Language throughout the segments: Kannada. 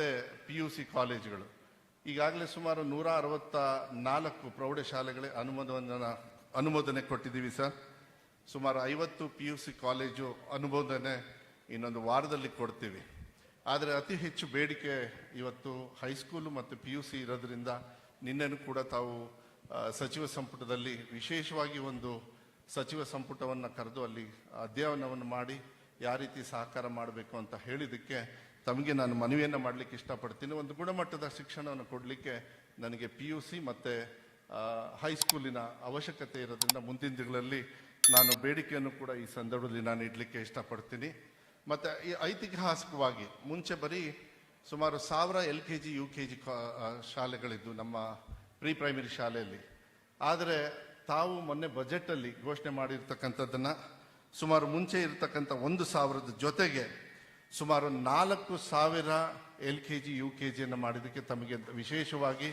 ಮತ್ತೆ ಪಿ ಯು ಸಿ ಕಾಲೇಜುಗಳು ಈಗಾಗಲೇ ಸುಮಾರು ನೂರ ಅರವತ್ತ ನಾಲ್ಕು ಪ್ರೌಢಶಾಲೆಗಳೇ ಅನುಮೋದನ ಅನುಮೋದನೆ ಕೊಟ್ಟಿದ್ದೀವಿ ಸರ್. ಸುಮಾರು ಐವತ್ತು ಪಿ ಯು ಸಿ ಕಾಲೇಜು ಅನುಮೋದನೆ ಇನ್ನೊಂದು ವಾರದಲ್ಲಿ ಕೊಡ್ತೀವಿ. ಆದರೆ ಅತಿ ಹೆಚ್ಚು ಬೇಡಿಕೆ ಇವತ್ತು ಹೈಸ್ಕೂಲು ಮತ್ತು ಪಿ ಯು ಸಿ ಇರೋದ್ರಿಂದ ನಿನ್ನೆನೂ ಕೂಡ ತಾವು ಸಚಿವ ಸಂಪುಟದಲ್ಲಿ ವಿಶೇಷವಾಗಿ ಒಂದು ಸಚಿವ ಸಂಪುಟವನ್ನು ಕರೆದು ಅಲ್ಲಿ ಅಧ್ಯಯನವನ್ನು ಮಾಡಿ, ಯಾವ ರೀತಿ ಸಹಕಾರ ಮಾಡಬೇಕು ಅಂತ ಹೇಳಿದ್ದಕ್ಕೆ ತಮಗೆ ನಾನು ಮನವಿಯನ್ನು ಮಾಡಲಿಕ್ಕೆ ಇಷ್ಟಪಡ್ತೀನಿ. ಒಂದು ಗುಣಮಟ್ಟದ ಶಿಕ್ಷಣವನ್ನು ಕೊಡಲಿಕ್ಕೆ ನನಗೆ ಪಿ ಯು ಸಿ ಮತ್ತು ಹೈಸ್ಕೂಲಿನ ಅವಶ್ಯಕತೆ ಇರೋದ್ರಿಂದ ಮುಂದಿನ ದಿನಗಳಲ್ಲಿ ನಾನು ಬೇಡಿಕೆಯನ್ನು ಕೂಡ ಈ ಸಂದರ್ಭದಲ್ಲಿ ನಾನು ಇಡಲಿಕ್ಕೆ ಇಷ್ಟಪಡ್ತೀನಿ. ಮತ್ತು ಐತಿಹಾಸಿಕವಾಗಿ ಮುಂಚೆ ಬರೀ ಸುಮಾರು ಸಾವಿರ L K G, U K G ಶಾಲೆಗಳಿದ್ದು ನಮ್ಮ ಪ್ರೀ ಪ್ರೈಮರಿ ಶಾಲೆಯಲ್ಲಿ. ಆದರೆ ತಾವು ಮೊನ್ನೆ ಬಜೆಟಲ್ಲಿ ಘೋಷಣೆ ಮಾಡಿರ್ತಕ್ಕಂಥದ್ದನ್ನು ಸುಮಾರು ಮುಂಚೆ ಇರತಕ್ಕಂಥ ಒಂದು ಸಾವಿರದ ಜೊತೆಗೆ ಸುಮಾರು ನಾಲ್ಕು ಸಾವಿರ L K G, U K ಜಿಯನ್ನು ಮಾಡಿದ್ದಕ್ಕೆ ತಮಗೆ ವಿಶೇಷವಾಗಿ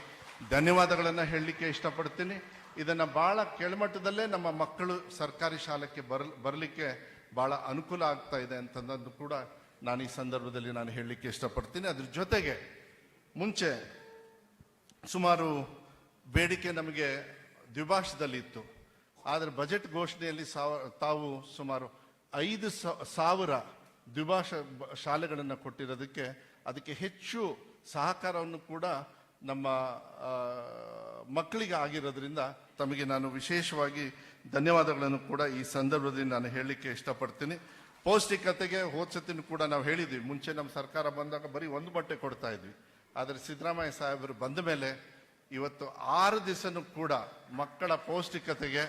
ಧನ್ಯವಾದಗಳನ್ನು ಹೇಳಲಿಕ್ಕೆ ಇಷ್ಟಪಡ್ತೀನಿ. ಇದನ್ನು ಭಾಳ ಕೆಳಮಟ್ಟದಲ್ಲೇ ನಮ್ಮ ಮಕ್ಕಳು ಸರ್ಕಾರಿ ಶಾಲೆಗೆ ಬರ ಬರಲಿಕ್ಕೆ ಭಾಳ ಅನುಕೂಲ ಆಗ್ತಾ ಇದೆ ಅಂತಂದದ್ದು ಕೂಡ ನಾನು ಈ ಸಂದರ್ಭದಲ್ಲಿ ನಾನು ಹೇಳಲಿಕ್ಕೆ ಇಷ್ಟಪಡ್ತೀನಿ. ಅದ್ರ ಜೊತೆಗೆ ಮುಂಚೆ ಸುಮಾರು ಬೇಡಿಕೆ ನಮಗೆ ದ್ವಿಭಾಷದಲ್ಲಿತ್ತು ಆದರೆ ಬಜೆಟ್ ಘೋಷಣೆಯಲ್ಲಿ ಸಾವ, ತಾವು ಸುಮಾರು ಐದು ಸಾವಿರ ದ್ವಿಭಾಷಾ ಶಾಲೆಗಳನ್ನು ಕೊಟ್ಟಿರೋದಕ್ಕೆ ಅದಕ್ಕೆ ಹೆಚ್ಚು ಸಹಕಾರವನ್ನು ಕೂಡ ನಮ್ಮ ಮಕ್ಕಳಿಗೆ ಆಗಿರೋದ್ರಿಂದ ತಮಗೆ ನಾನು ವಿಶೇಷವಾಗಿ ಧನ್ಯವಾದಗಳನ್ನು ಕೂಡ ಈ ಸಂದರ್ಭದಲ್ಲಿ ನಾನು ಹೇಳಲಿಕ್ಕೆ ಇಷ್ಟಪಡ್ತೀನಿ. ಪೌಷ್ಟಿಕತೆಗೆ ಹೋದ್ಸತಿನೂ ಕೂಡ ನಾವು ಹೇಳಿದ್ವಿ. ಮುಂಚೆ ನಮ್ಮ ಸರ್ಕಾರ ಬಂದಾಗ ಬರೀ ಒಂದು ಬಟ್ಟೆ ಕೊಡ್ತಾ ಇದ್ವಿ. ಆದರೆ ಸಿದ್ದರಾಮಯ್ಯ ಸಾಹೇಬರು ಬಂದ ಮೇಲೆ ಇವತ್ತು ಆರು ದಿವಸನೂ ಕೂಡ ಮಕ್ಕಳ ಪೌಷ್ಟಿಕತೆಗೆ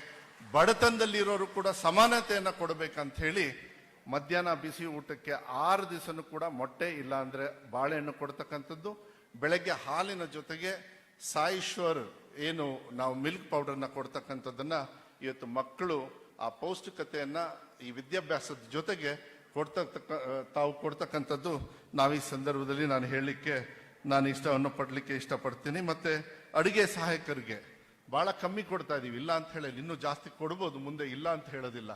ಬಡತನದಲ್ಲಿರೋರು ಕೂಡ ಸಮಾನತೆಯನ್ನು ಕೊಡಬೇಕಂತ ಹೇಳಿ ಮಧ್ಯಾಹ್ನ ಬಿಸಿ ಊಟಕ್ಕೆ ಆರು ದಿವಸನೂ ಕೂಡ ಮೊಟ್ಟೆ ಇಲ್ಲ ಅಂದ್ರೆ ಬಾಳೆಹಣ್ಣು ಕೊಡ್ತಕ್ಕಂಥದ್ದು. ಬೆಳಗ್ಗೆ ಹಾಲಿನ ಜೊತೆಗೆ ಸಾಯಿಶ್ವರ್ ಏನು ನಾವು ಮಿಲ್ಕ್ ಪೌಡರ್ನ ಕೊಡ್ತಕ್ಕಂಥದ್ದನ್ನ ಇವತ್ತು ಮಕ್ಕಳು ಆ ಪೌಷ್ಟಿಕತೆಯನ್ನು ಈ ವಿದ್ಯಾಭ್ಯಾಸದ ಜೊತೆಗೆ ಕೊಡ್ತಕ್ಕ, ತಾವು ಕೊಡ್ತಕ್ಕಂಥದ್ದು ನಾವು ಈ ಸಂದರ್ಭದಲ್ಲಿ ನಾನು ಹೇಳಲಿಕ್ಕೆ, ನಾನು ಇಷ್ಟವನ್ನು ಪಡಲಿಕ್ಕೆ ಇಷ್ಟಪಡ್ತೀನಿ. ಮತ್ತು ಅಡುಗೆ ಸಹಾಯಕರಿಗೆ ಭಾಳ ಕಮ್ಮಿ ಕೊಡ್ತಾ ಇದ್ದೀವಿ ಇಲ್ಲ ಅಂತ ಹೇಳಿ ಇನ್ನೂ ಜಾಸ್ತಿ ಕೊಡ್ಬೋದು, ಮುಂದೆ ಇಲ್ಲ ಅಂತ ಹೇಳೋದಿಲ್ಲ.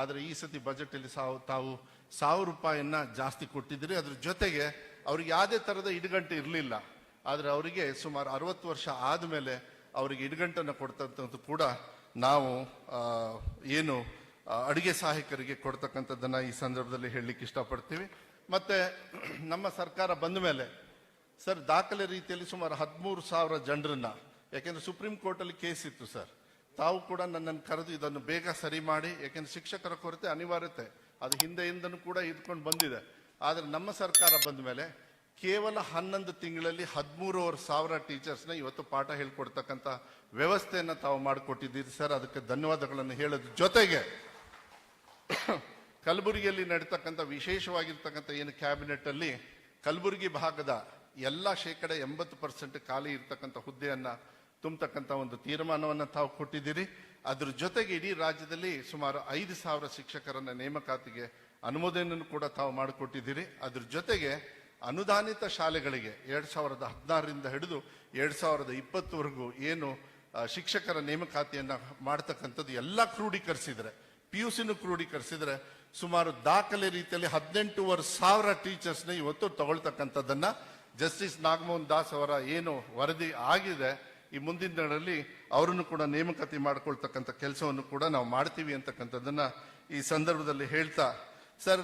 ಆದರೆ ಈ ಸತಿ ಬಜೆಟಲ್ಲಿ ಸಾವು, ತಾವು ಸಾವಿರ ರೂಪಾಯಿಯನ್ನ ಜಾಸ್ತಿ ಕೊಟ್ಟಿದ್ದೀರಿ. ಅದ್ರ ಜೊತೆಗೆ ಅವ್ರಿಗೆ ಯಾವುದೇ ಥರದ ಇಡುಗಂಟು ಇರಲಿಲ್ಲ. ಆದರೆ ಅವರಿಗೆ ಸುಮಾರು ಅರವತ್ತು ವರ್ಷ ಆದಮೇಲೆ ಅವರಿಗೆ ಇಡುಗಂಟನ್ನು ಕೊಡ್ತಕ್ಕಂಥದ್ದು ಕೂಡ ನಾವು ಏನು ಅಡುಗೆ ಸಹಾಯಕರಿಗೆ ಕೊಡ್ತಕ್ಕಂಥದ್ದನ್ನು ಈ ಸಂದರ್ಭದಲ್ಲಿ ಹೇಳಲಿಕ್ಕೆ ಇಷ್ಟಪಡ್ತೀವಿ. ಮತ್ತು ನಮ್ಮ ಸರ್ಕಾರ ಬಂದ ಮೇಲೆ ಸರ್, ದಾಖಲೆ ರೀತಿಯಲ್ಲಿ ಸುಮಾರು ಹದಿಮೂರು ಸಾವಿರ ಜನರನ್ನು, ಯಾಕೆಂದರೆ ಸುಪ್ರೀಂ ಕೋರ್ಟಲ್ಲಿ ಕೇಸ್ ಇತ್ತು ಸರ್. ತಾವು ಕೂಡ ನನ್ನನ್ನು ಕರೆದು ಇದನ್ನು ಬೇಗ ಸರಿ ಮಾಡಿ, ಯಾಕೆಂದ್ರೆ ಶಿಕ್ಷಕರ ಕೊರತೆ ಅನಿವಾರ್ಯತೆ. ಅದು ಹಿಂದೆಯಿಂದನೂ ಕೂಡ ಇದ್ಕೊಂಡು ಬಂದಿದೆ. ಆದರೆ ನಮ್ಮ ಸರ್ಕಾರ ಬಂದ ಮೇಲೆ ಕೇವಲ ಹನ್ನೊಂದು ತಿಂಗಳಲ್ಲಿ ಹದಿಮೂರುವರೆ ಸಾವಿರ ಟೀಚರ್ಸ್ನ ಇವತ್ತು ಪಾಠ ಹೇಳ್ಕೊಡ್ತಕ್ಕಂಥ ವ್ಯವಸ್ಥೆಯನ್ನು ತಾವು ಮಾಡಿಕೊಟ್ಟಿದ್ದೀರಿ. ಸರ್, ಅದಕ್ಕೆ ಧನ್ಯವಾದಗಳನ್ನು ಹೇಳೋದ್ರ ಜೊತೆಗೆ ಕಲಬುರಗಿಯಲ್ಲಿ ನಡೀತಕ್ಕಂಥ ವಿಶೇಷವಾಗಿರ್ತಕ್ಕಂಥ ಏನು ಕ್ಯಾಬಿನೆಟ್ ಅಲ್ಲಿ ಕಲಬುರಗಿ ಭಾಗದ ಎಲ್ಲ ಶೇಕಡ ಎಂಬತ್ತು ಪರ್ಸೆಂಟ್ ಖಾಲಿ ಇರ್ತಕ್ಕಂಥ ಹುದ್ದೆಯನ್ನ ತುಂಬತಕ್ಕಂಥ ಒಂದು ತೀರ್ಮಾನವನ್ನು ತಾವು ಕೊಟ್ಟಿದ್ದೀರಿ. ಅದ್ರ ಜೊತೆಗೆ ಇಡೀ ರಾಜ್ಯದಲ್ಲಿ ಸುಮಾರು ಐದು ಸಾವಿರ ಶಿಕ್ಷಕರನ್ನ ನೇಮಕಾತಿಗೆ ಅನುಮೋದನೆಯನ್ನು ಕೂಡ ತಾವು ಮಾಡಿಕೊಟ್ಟಿದ್ದೀರಿ. ಅದ್ರ ಜೊತೆಗೆ ಅನುದಾನಿತ ಶಾಲೆಗಳಿಗೆ ಎರಡ್ ಸಾವಿರದ ಹದಿನಾರರಿಂದ ಹಿಡಿದು ಎರಡ್ ಸಾವಿರದ ಇಪ್ಪತ್ತವರೆಗೂ ಏನು ಶಿಕ್ಷಕರ ನೇಮಕಾತಿಯನ್ನ ಮಾಡ್ತಕ್ಕಂಥದ್ದು ಎಲ್ಲ ಕ್ರೋಢೀಕರಿಸಿದ್ರೆ ಪಿ ಯು ಸಿನೂ ಕ್ರೋಢೀಕರಿಸಿದ್ರೆ ಸುಮಾರು ದಾಖಲೆ ರೀತಿಯಲ್ಲಿ ಹದಿನೆಂಟೂವರೆ ಸಾವಿರ ಟೀಚರ್ಸ್ನ ಇವತ್ತು ತಗೊಳ್ತಕ್ಕಂಥದ್ದನ್ನ ಜಸ್ಟಿಸ್ ನಾಗಮೋಹನ್ ದಾಸ್ ಅವರ ಏನು ವರದಿ ಆಗಿದೆ ಈ ಮುಂದಿನ ದಿನಗಳಲ್ಲಿ ಅವರನ್ನು ಕೂಡ ನೇಮಕಾತಿ ಮಾಡಿಕೊಳ್ತಕ್ಕಂಥ ಕೆಲಸವನ್ನು ಕೂಡ ನಾವು ಮಾಡ್ತೀವಿ ಅಂತಕ್ಕಂಥದ್ದನ್ನ ಈ ಸಂದರ್ಭದಲ್ಲಿ ಹೇಳ್ತಾ, ಸರ್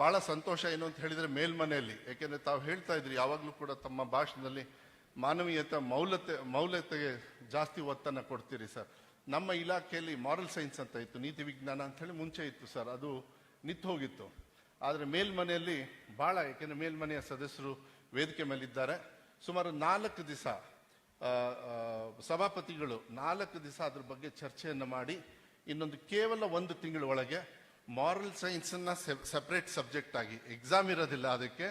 ಬಹಳ ಸಂತೋಷ ಏನು ಅಂತ ಹೇಳಿದ್ರೆ ಮೇಲ್ಮನೆಯಲ್ಲಿ. ಯಾಕೆಂದ್ರೆ ತಾವು ಹೇಳ್ತಾ ಇದ್ರಿ, ಯಾವಾಗಲೂ ಕೂಡ ತಮ್ಮ ಭಾಷಣದಲ್ಲಿ ಮಾನವೀಯತೆ, ಮೌಲ್ಯತೆ, ಮೌಲ್ಯತೆಗೆ ಜಾಸ್ತಿ ಒತ್ತನ್ನು ಕೊಡ್ತೀರಿ ಸರ್. ನಮ್ಮ ಇಲಾಖೆಯಲ್ಲಿ ಮಾರಲ್ ಸೈನ್ಸ್ ಅಂತ ಇತ್ತು, ನೀತಿ ವಿಜ್ಞಾನ ಅಂತ ಹೇಳಿ ಮುಂಚೆ ಇತ್ತು ಸರ್. ಅದು ನಿಂತು ಹೋಗಿತ್ತು. ಆದರೆ ಮೇಲ್ಮನೆಯಲ್ಲಿ ಬಹಳ, ಯಾಕೆಂದ್ರೆ ಮೇಲ್ಮನೆಯ ಸದಸ್ಯರು ವೇದಿಕೆ ಮೇಲಿದ್ದಾರೆ. ಸುಮಾರು ನಾಲ್ಕು ದಿವಸ ಸಭಾಪತಿಗಳು ನಾಲ್ಕು ದಿವಸ ಅದ್ರ ಬಗ್ಗೆ ಚರ್ಚೆಯನ್ನು ಮಾಡಿ, ಇನ್ನೊಂದು ಕೇವಲ ಒಂದು ತಿಂಗಳ ಒಳಗೆ ಮಾರಲ್ ಸೈನ್ಸನ್ನ ಸೆಪರೇಟ್ ಸಬ್ಜೆಕ್ಟ್ ಆಗಿ ಎಕ್ಸಾಮ್ ಇರೋದಿಲ್ಲ ಅದಕ್ಕೆ,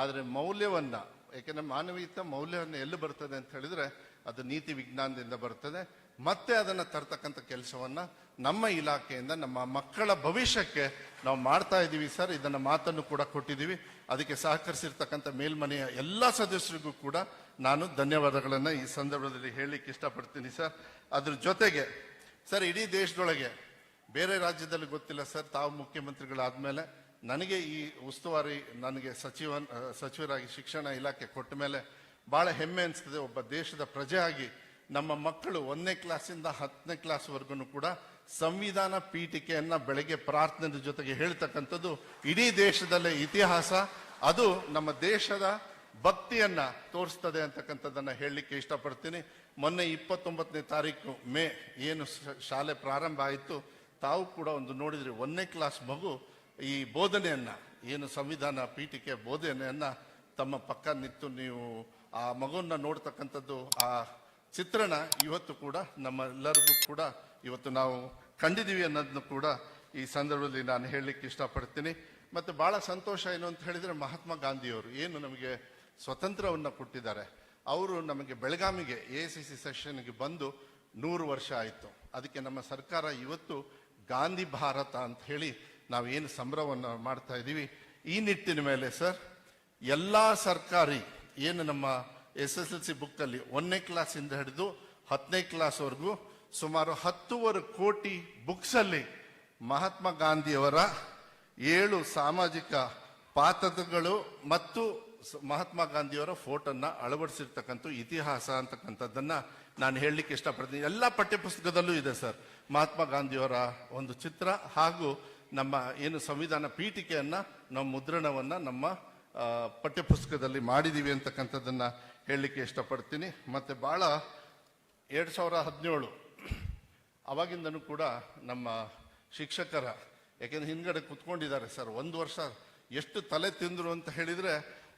ಆದರೆ ಮೌಲ್ಯವನ್ನು ಯಾಕೆಂದರೆ ಮಾನವೀಯತೆ ಮೌಲ್ಯವನ್ನು ಎಲ್ಲಿ ಬರ್ತದೆ ಅಂತ ಹೇಳಿದರೆ ಅದು ನೀತಿ ವಿಜ್ಞಾನದಿಂದ ಬರ್ತದೆ, ಮತ್ತೆ ಅದನ್ನು ತರ್ತಕ್ಕಂಥ ಕೆಲಸವನ್ನು ನಮ್ಮ ಇಲಾಖೆಯಿಂದ ನಮ್ಮ ಮಕ್ಕಳ ಭವಿಷ್ಯಕ್ಕೆ ನಾವು ಮಾಡ್ತಾ ಇದ್ದೀವಿ ಸರ್, ಇದನ್ನು ಮಾತನ್ನು ಕೂಡ ಕೊಟ್ಟಿದ್ದೀವಿ. ಅದಕ್ಕೆ ಸಹಕರಿಸಿರ್ತಕ್ಕಂಥ ಮೇಲ್ಮನೆಯ ಎಲ್ಲ ಸದಸ್ಯರಿಗೂ ಕೂಡ ನಾನು ಧನ್ಯವಾದಗಳನ್ನು ಈ ಸಂದರ್ಭದಲ್ಲಿ ಹೇಳಲಿಕ್ಕೆ ಇಷ್ಟಪಡ್ತೀನಿ ಸರ್. ಅದ್ರ ಜೊತೆಗೆ, ಸರ್, ಇಡೀ ದೇಶದೊಳಗೆ, ಬೇರೆ ರಾಜ್ಯದಲ್ಲಿ ಗೊತ್ತಿಲ್ಲ ಸರ್, ತಾವು ಮುಖ್ಯಮಂತ್ರಿಗಳಾದ್ಮೇಲೆ ನನಗೆ ಈ ಉಸ್ತುವಾರಿ ನನಗೆ ಸಚಿವ ಸಚಿವರಾಗಿ ಶಿಕ್ಷಣ ಇಲಾಖೆ ಕೊಟ್ಟ ಮೇಲೆ ಭಾಳ ಹೆಮ್ಮೆ ಅನಿಸ್ತದೆ. ಒಬ್ಬ ದೇಶದ ಪ್ರಜೆ ನಮ್ಮ ಮಕ್ಕಳು ಒಂದನೇ ಕ್ಲಾಸಿಂದ ಹತ್ತನೇ ಕ್ಲಾಸ್ವರೆಗೂ ಕೂಡ ಸಂವಿಧಾನ ಪೀಠಿಕೆಯನ್ನು ಬೆಳಗ್ಗೆ ಪ್ರಾರ್ಥನೆ ಜೊತೆಗೆ ಹೇಳ್ತಕ್ಕಂಥದ್ದು ಇಡೀ ದೇಶದಲ್ಲೇ ಇತಿಹಾಸ. ಅದು ನಮ್ಮ ದೇಶದ ಭಕ್ತಿಯನ್ನು ತೋರಿಸ್ತದೆ ಅಂತಕ್ಕಂಥದ್ದನ್ನು ಹೇಳಲಿಕ್ಕೆ ಇಷ್ಟಪಡ್ತೀನಿ. ಮೊನ್ನೆ ಇಪ್ಪತ್ತೊಂಬತ್ತನೇ ತಾರೀಕು ಮೇ ಏನು ಶಾಲೆ ಪ್ರಾರಂಭ ಆಯಿತು. ತಾವು ಕೂಡ ಒಂದು ನೋಡಿದರೆ, ಒಂದನೇ ಕ್ಲಾಸ್ ಮಗು ಈ ಬೋಧನೆಯನ್ನು, ಏನು ಸಂವಿಧಾನ ಪೀಠಿಕೆ ಬೋಧನೆಯನ್ನು ತಮ್ಮ ಪಕ್ಕ ನಿಂತು ನೀವು ಆ ಮಗುವನ್ನು ನೋಡ್ತಕ್ಕಂಥದ್ದು, ಆ ಚಿತ್ರಣ ಇವತ್ತು ಕೂಡ ನಮ್ಮೆಲ್ಲರಿಗೂ ಕೂಡ ಇವತ್ತು ನಾವು ಕಂಡಿದ್ದೀವಿ ಅನ್ನೋದನ್ನು ಕೂಡ ಈ ಸಂದರ್ಭದಲ್ಲಿ ನಾನು ಹೇಳಲಿಕ್ಕೆ ಇಷ್ಟಪಡ್ತೀನಿ. ಮತ್ತು ಭಾಳ ಸಂತೋಷ ಏನು ಅಂತ ಹೇಳಿದರೆ ಮಹಾತ್ಮ ಗಾಂಧಿಯವರು ಏನು ನಮಗೆ ಸ್ವತಂತ್ರವನ್ನು ಕೊಟ್ಟಿದ್ದಾರೆ. ಅವರು ನಮಗೆ ಬೆಳಗಾವಿಗೆ ಎ ಸಿ ಸಿ ಸೆಷನ್ಗೆ ಬಂದು ನೂರು ವರ್ಷ ಆಯಿತು. ಅದಕ್ಕೆ ನಮ್ಮ ಸರ್ಕಾರ ಇವತ್ತು ಗಾಂಧಿ ಭಾರತ ಅಂತ ಹೇಳಿ ನಾವು ಏನು ಸಂಭ್ರಮವನ್ನು ಮಾಡ್ತಾ ಇದ್ದೀವಿ. ಈ ನಿಟ್ಟಿನ ಮೇಲೆ ಸರ್, ಎಲ್ಲ ಸರ್ಕಾರಿ ಏನು ನಮ್ಮ ಎಸ್ ಎಸ್ ಎಲ್ ಸಿ ಬುಕ್ಕಲ್ಲಿ ಒಂದನೇ ಕ್ಲಾಸಿಂದ ಹಿಡಿದು ಹತ್ತನೇ ಕ್ಲಾಸ್ವರೆಗೂ ಸುಮಾರು ಹತ್ತುವರೆ ಕೋಟಿ ಬುಕ್ಸಲ್ಲಿ ಮಹಾತ್ಮ ಗಾಂಧಿಯವರ ಏಳು ಸಾಮಾಜಿಕ ಪಾತ್ರಗಳು ಮತ್ತು ಮಹಾತ್ಮ ಗಾಂಧಿಯವರ ಫೋಟೋನ ಅಳವಡಿಸಿರ್ತಕ್ಕಂಥ ಇತಿಹಾಸ ಅಂತಕ್ಕಂಥದ್ದನ್ನ ನಾನು ಹೇಳಲಿಕ್ಕೆ ಇಷ್ಟಪಡ್ತೀನಿ. ಎಲ್ಲ ಪಠ್ಯಪುಸ್ತಕದಲ್ಲೂ ಇದೆ ಸರ್. ಮಹಾತ್ಮ ಗಾಂಧಿಯವರ ಒಂದು ಚಿತ್ರ ಹಾಗೂ ನಮ್ಮ ಏನು ಸಂವಿಧಾನ ಪೀಠಿಕೆಯನ್ನ ನಮ್ಮ ಮುದ್ರಣವನ್ನ ನಮ್ಮ ಪಠ್ಯಪುಸ್ತಕದಲ್ಲಿ ಮಾಡಿದೀವಿ ಅಂತಕ್ಕಂಥದ್ದನ್ನ ಹೇಳಲಿಕ್ಕೆ ಇಷ್ಟಪಡ್ತೀನಿ. ಮತ್ತೆ ಬಹಳ ಎರಡ್ ಸಾವಿರ ಹದಿನೇಳು ಅವಾಗಿಂದನೂ ಕೂಡ ನಮ್ಮ ಶಿಕ್ಷಕರ, ಯಾಕೆಂದ್ರೆ ಹಿಂದ್ಗಡೆ ಕುತ್ಕೊಂಡಿದ್ದಾರೆ ಸರ್, ಒಂದು ವರ್ಷ ಎಷ್ಟು ತಲೆ ತಿಂದರು ಅಂತ ಹೇಳಿದರೆ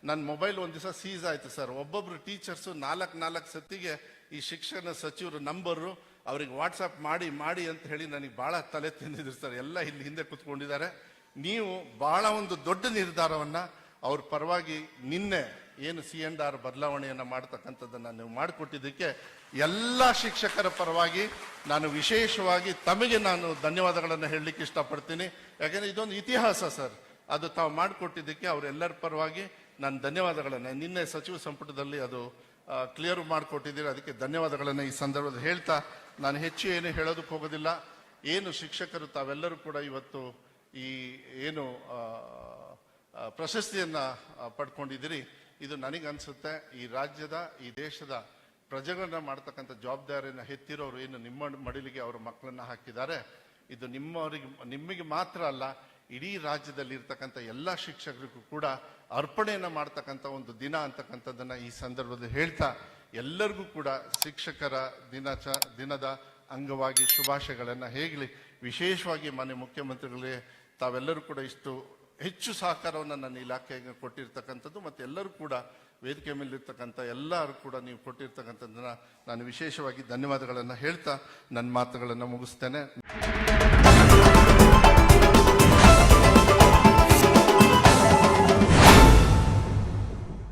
ನನ್ನ ಮೊಬೈಲ್ ಒಂದು ದಿವಸ ಸೀಸ್ ಆಯಿತು ಸರ್. ಒಬ್ಬೊಬ್ಬರು ಟೀಚರ್ಸು ನಾಲ್ಕು ನಾಲ್ಕು ಸತ್ತಿಗೆ ಈ ಶಿಕ್ಷಣ ಸಚಿವರು ನಂಬರು ಅವ್ರಿಗೆ ವಾಟ್ಸಪ್ ಮಾಡಿ ಮಾಡಿ ಅಂತ ಹೇಳಿ ನನಗೆ ಭಾಳ ತಲೆ ತಿಂದಿದ್ರು ಸರ್. ಎಲ್ಲ ಇಲ್ಲಿ ಹಿಂದೆ ಕುತ್ಕೊಂಡಿದ್ದಾರೆ. ನೀವು ಭಾಳ ಒಂದು ದೊಡ್ಡ ನಿರ್ಧಾರವನ್ನು ಅವ್ರ ಪರವಾಗಿ ನಿನ್ನೆ ಏನು ಸಿ ಎಂಡ್ ಆರ್ ಬದಲಾವಣೆಯನ್ನು ಮಾಡ್ತಕ್ಕಂಥದ್ದನ್ನು ನೀವು ಮಾಡಿಕೊಟ್ಟಿದ್ದಕ್ಕೆ ಎಲ್ಲ ಶಿಕ್ಷಕರ ಪರವಾಗಿ ನಾನು ವಿಶೇಷವಾಗಿ ತಮಗೆ ನಾನು ಧನ್ಯವಾದಗಳನ್ನು ಹೇಳಲಿಕ್ಕೆ ಇಷ್ಟಪಡ್ತೀನಿ. ಯಾಕೆಂದರೆ ಇದೊಂದು ಇತಿಹಾಸ ಸರ್. ಅದು ತಾವು ಮಾಡಿಕೊಟ್ಟಿದ್ದಕ್ಕೆ ಅವರೆಲ್ಲರ ಪರವಾಗಿ ನಾನು ಧನ್ಯವಾದಗಳನ್ನು, ನಿನ್ನೆ ಸಚಿವ ಸಂಪುಟದಲ್ಲಿ ಅದು ಕ್ಲಿಯರ್ ಮಾಡಿಕೊಟ್ಟಿದ್ದೀರಿ, ಅದಕ್ಕೆ ಧನ್ಯವಾದಗಳನ್ನು ಈ ಸಂದರ್ಭದಲ್ಲಿ ಹೇಳ್ತಾ ನಾನು ಹೆಚ್ಚು ಏನು ಹೇಳೋದಕ್ಕೆ ಹೋಗೋದಿಲ್ಲ. ಏನು ಶಿಕ್ಷಕರು ತಾವೆಲ್ಲರೂ ಕೂಡ ಇವತ್ತು ಈ, ಏನು ಪ್ರಶಸ್ತಿಯನ್ನ ಪಡ್ಕೊಂಡಿದ್ದೀರಿ. ಇದು ನನಗನ್ಸುತ್ತೆ, ಈ ರಾಜ್ಯದ, ಈ ದೇಶದ ಪ್ರಜೆಗಳನ್ನ ಮಾಡ್ತಕ್ಕಂಥ ಜವಾಬ್ದಾರಿಯನ್ನು ಹೆತ್ತಿರೋರು ಏನು ನಿಮ್ಮ ಮಡಿಲಿಗೆ ಅವರ ಮಕ್ಕಳನ್ನ ಹಾಕಿದ್ದಾರೆ. ಇದು ನಿಮ್ಮವರಿಗೆ ನಿಮಗೆ ಮಾತ್ರ ಅಲ್ಲ, ಇಡೀ ರಾಜ್ಯದಲ್ಲಿ ಇರ್ತಕ್ಕಂಥ ಎಲ್ಲ ಶಿಕ್ಷಕರಿಗೂ ಕೂಡ ಅರ್ಪಣೆಯನ್ನ ಮಾಡ್ತಕ್ಕಂಥ ಒಂದು ದಿನ ಅಂತಕ್ಕಂಥದ್ದನ್ನ ಈ ಸಂದರ್ಭದಲ್ಲಿ ಹೇಳ್ತಾ, ಎಲ್ಲರಿಗೂ ಕೂಡ ಶಿಕ್ಷಕರ ದಿನಾಚ, ದಿನದ ಅಂಗವಾಗಿ ಶುಭಾಶಯಗಳನ್ನು ಹೇಗಲಿ. ವಿಶೇಷವಾಗಿ ಮಾನ್ಯ ಮುಖ್ಯಮಂತ್ರಿಗಳಿಗೆ ತಾವೆಲ್ಲರೂ ಕೂಡ ಇಷ್ಟು ಹೆಚ್ಚು ಸಹಕಾರವನ್ನು ನನ್ನ ಇಲಾಖೆಗೆ ಕೊಟ್ಟಿರ್ತಕ್ಕಂಥದ್ದು ಮತ್ತೆ ಎಲ್ಲರೂ ಕೂಡ ವೇದಿಕೆ ಮೇಲಿರ್ತಕ್ಕಂಥ ಎಲ್ಲರೂ ಕೂಡ ನೀವು ಕೊಟ್ಟಿರ್ತಕ್ಕಂಥದ್ದನ್ನು ನಾನು ವಿಶೇಷವಾಗಿ ಧನ್ಯವಾದಗಳನ್ನು ಹೇಳ್ತಾ ನನ್ನ ಮಾತುಗಳನ್ನು ಮುಗಿಸ್ತೇನೆ.